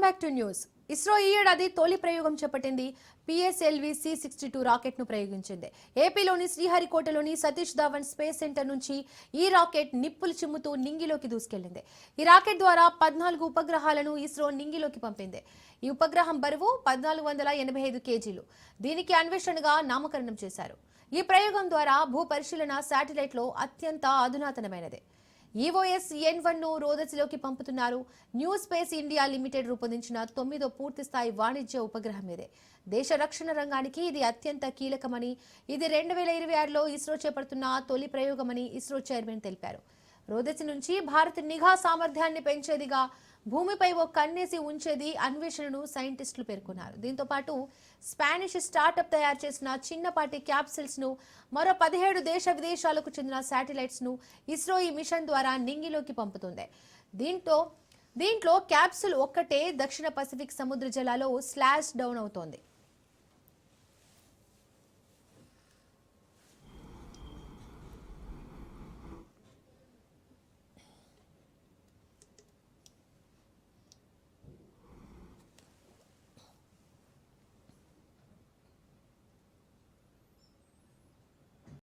Welcome back to news ISRO ఈ ఏడాది తొలి ప్రయోగం చేపట్టింది. పిఎస్ఎల్వి సి సిక్స్టీ టూ రాకెట్ను ప్రయోగించింది. ఏపీలోని శ్రీహరికోటలోని సతీష్ ధావన్ స్పేస్ సెంటర్ నుంచి ఈ రాకెట్ నిప్పులు చిమ్ముతూ నింగిలోకి దూసుకెళ్ళింది ఈ రాకెట్ ద్వారా పద్నాలుగు ఉపగ్రహాలను ఇస్రో నింగిలోకి పంపింది. ఈ ఉపగ్రహం బరువు పద్నాలుగు వందల ఎనభై ఐదు కేజీలు. దీనికి అన్వేషణగా నామకరణం చేశారు. ఈ ప్రయోగం ద్వారా భూ పరిశీలన శాటిలైట్లో అత్యంత అధునాతనమైనది. ఈఓఎస్ ఎన్ వన్ను రోదసిలోకి పంపుతున్నారు. న్యూ స్పేస్ ఇండియా లిమిటెడ్ రూపొందించిన తొమ్మిదో పూర్తి స్థాయి వాణిజ్య ఉపగ్రహం ఇదే. దేశ రక్షణ రంగానికి ఇది అత్యంత కీలకమని ఇది రెండు వేల ఇరవై ఆరులో ఇస్రో చేపడుతున్న తొలి ప్రయోగమని ఇస్రో చైర్మన్ తెలిపారు. రోదసి నుంచి భారత్ నిఘా సామర్థ్యాన్ని పెంచేదిగా భూమిపై ఓ కన్నేసి ఉంచేది అన్వేషణను సైంటిస్టులు పేర్కొన్నారు. దీంతో పాటు స్పానిష్ స్టార్టప్ తయారు చేసిన చిన్నపాటి క్యాప్సిల్స్ను మరో పదిహేడు దేశ విదేశాలకు చెందిన శాటిలైట్స్ను ఇస్రో ఈ మిషన్ ద్వారా నింగిలోకి పంపుతుంది. దీంతో దీంట్లో క్యాప్సుల్ ఒక్కటే దక్షిణ పసిఫిక్ సముద్ర జలాలో స్లాష్ డౌన్ అవుతోంది.